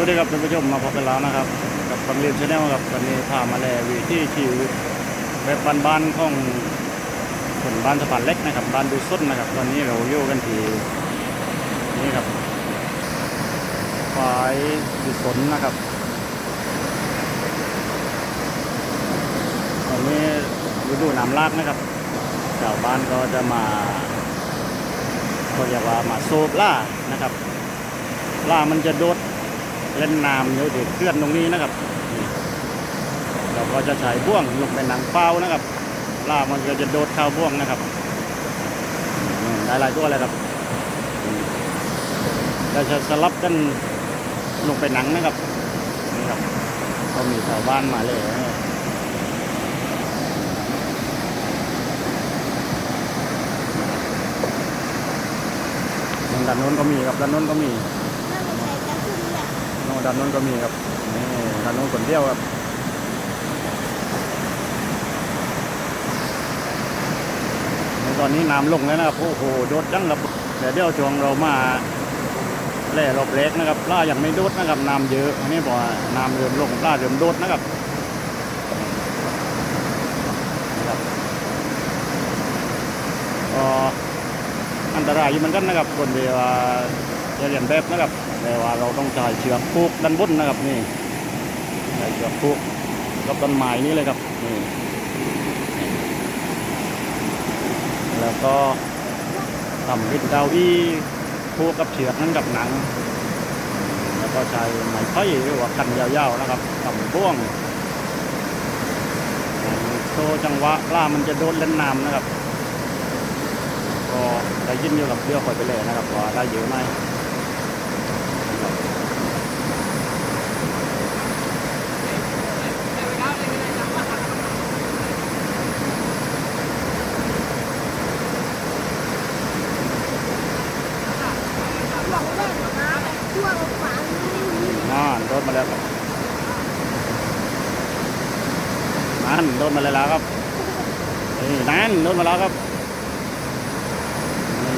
วัสดีครับท่านผู้ชมมาพบกันแล้วนะครับ กับฟังเรียนชาแนลครับวันนี้พามาแลวิถีชีวิตแบบบ้านๆของคนบ้านสะพานเล็กนะครับ บ้านดูสุดนะครับตอนนี้เราอยู่กันที่นี่ครับฝ่ายดุสนนะครับตอนนี้ฤดูน้ำลากนะครับชาวบ้านก็จะมาเขาเรียกว่ามาโซบล่านะครับปลามันจะโดด เล่นน้ำอยู่ที่เคลื่อนตรงนี้นะครับ เราก็จะใช้บ่วงลงไปหนังเป้านะครับปลามันก็จะโดดเข้าบ่วงนะครับได้หลายตัวเลยครับเราจะสลับกันลงไปหนังนะครับนี่ครับก็มีชาวบ้านมาเลยด้านโน้นก็มีครับด้านโน้นก็มี ด้านโน้นก็มีครับนี่ด้านโน้นคนเดียวครับตอนนี้น้ำลงแล้วนะครับโอ้โหโดดจังครับเดี๋ยวเดี๋ยวช่วงเรามาแล่รอบเล็กนะครับปลาอยังไม่โดดนะครับน้ำเยอะอันนี้บอกน้ำเริ่มลงปลาเริ่มโดดนะครับนะครับอันตรายอยู่เหมือนกันนะครับคนที่ว่าจะเรียนแบบนะครับ แต่ว่าเราต้องใช้เชือกผูกด้านบนนะครับนี่ใช้เชือกผูกกับต้นไม้นี้เลยครับนี่แล้วก็ทำเป็นเก้าอี้ผูกกับเชือกนั้นกับหนัง แล้วก็ใช้ไม้ไผ่หรือว่ากันยาวๆนะครับทำบ่วงโตจังหวะล่ามันจะโดนเล่นน้ำนะครับ ก็ได้ยินอยู่กับเรือคอยไปเลยนะครับว่าได้เยอะไหม นั่น โดนมาแล้วครับนั่นโดนมาแล้วครับนี่นั่นโดนมาแล้วครับนี่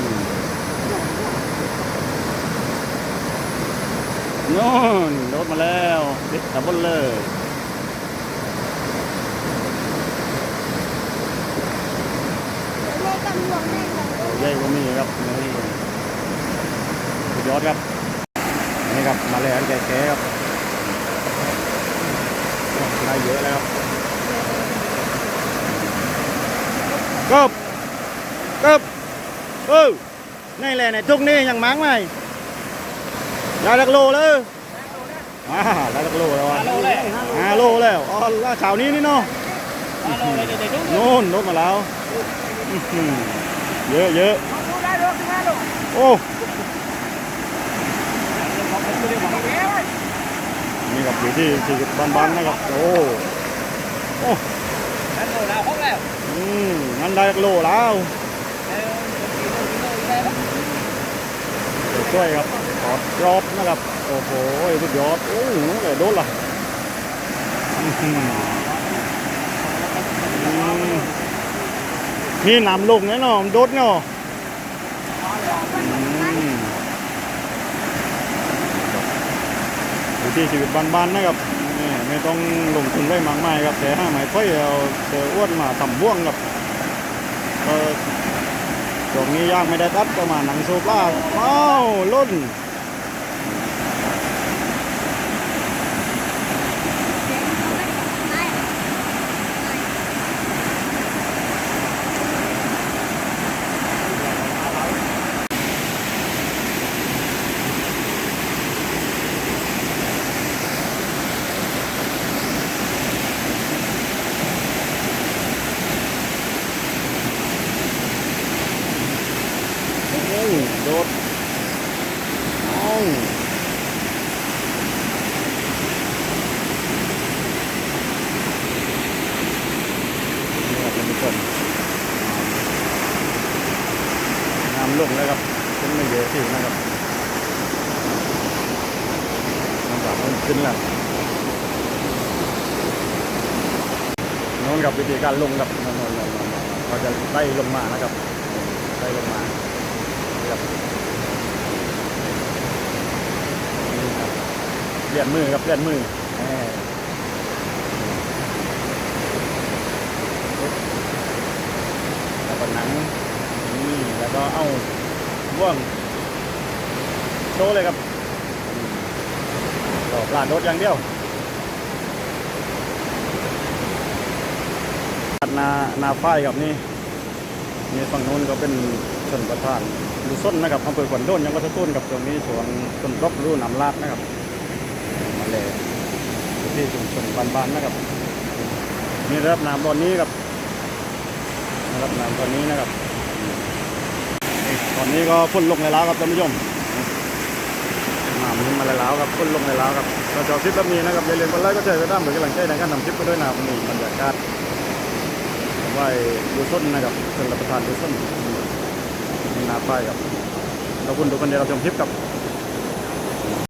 นู่นโดนมาแล้วติดดับเบิลเลยใหญ่กว่านี้ครับนี่สุดยอดครับ นี่ครับมาเลยอันแก่ๆครับได้เยอะแล้วครับกบกบเออนี่แหละในทุกนี่ยังมั้งไหมได้ลักโลเลยอ่าได้ลักโลแล้ว อะห้าโลแล้วอ๋อแล้วเช้านี้นี่เนาะโน่นรถมาแล้วอื้อหือเยอะเยอะโอ้นี่กับอยู่ที่ชีวิตบ้านๆนะครับ โอ้โอ้อืมงั้นได้โลแล้วช่วยครับกอดรอบนะครับ โอ้โหสุดยอดโอ้โหเลยโดนละอื้อหืออืมนี่น้ำลงแน่นอนโดดเนาะอืม อยู่ที่ชีวิตบ้านๆนะครับนี่ไม่ต้องลงทุนได้มากมายครับแต่ห้าไม้ค่อยเอาเจออ้วนมาทำบ่วงครับตรงนี้ย่างไม่ได้ตัดก็มาหนังโซฟาเอ้าล้นโอ้ยโดดโอ้ยนี่ครับท่านผู้ชมน้ำลงแล้วครับ ขึ้นไม่เยอะที่นะครับน้ำตามันขึ้นแล้วน้นกับวิธีการลงกับน้นน้นน้นเราจะไล่ลงมานะครับไล่ลงมาครับนี่ครับเปลี่ยนมือครับเปลี่ยนมือแหม่แล้วก็หนังนี่แล้วก็เอา่วงโชว์เลยครับก็ปลาโดดอย่างเดียวนานาฝ้ายครับนี่นี่ฝั่งโน้นก็เป็นชนประทานดูส้นนะครับอำเภอขวัญโดนยังวัดต้นกับตรงนี้สวนต้นรบรูน้ำลาดนะครับมาเลยที่ชุมชนบ้านๆนะครับนี่รับน้ำตอนนี้ครับรับน้ำตอนนี้นะครับ ตอนนี้ก็พ่นลงในล้าวครับท่านผู้ชมน้ำนี้มาในล้าวครับพ่นลงในล้าวครับเราจะคลิปแบบนี้นะครับอย่าลืมกดไลค์ก็แชร์กดติดตามเป็นกำลังใจในการทำคลิปไปด้วยนะครับนี่บรรยากาศไหวดูส้นนะครับเป็นรับประทานดูส้นนี่นาป้ายครับขอบคุณทุกคนที่เราชมคลิปกับ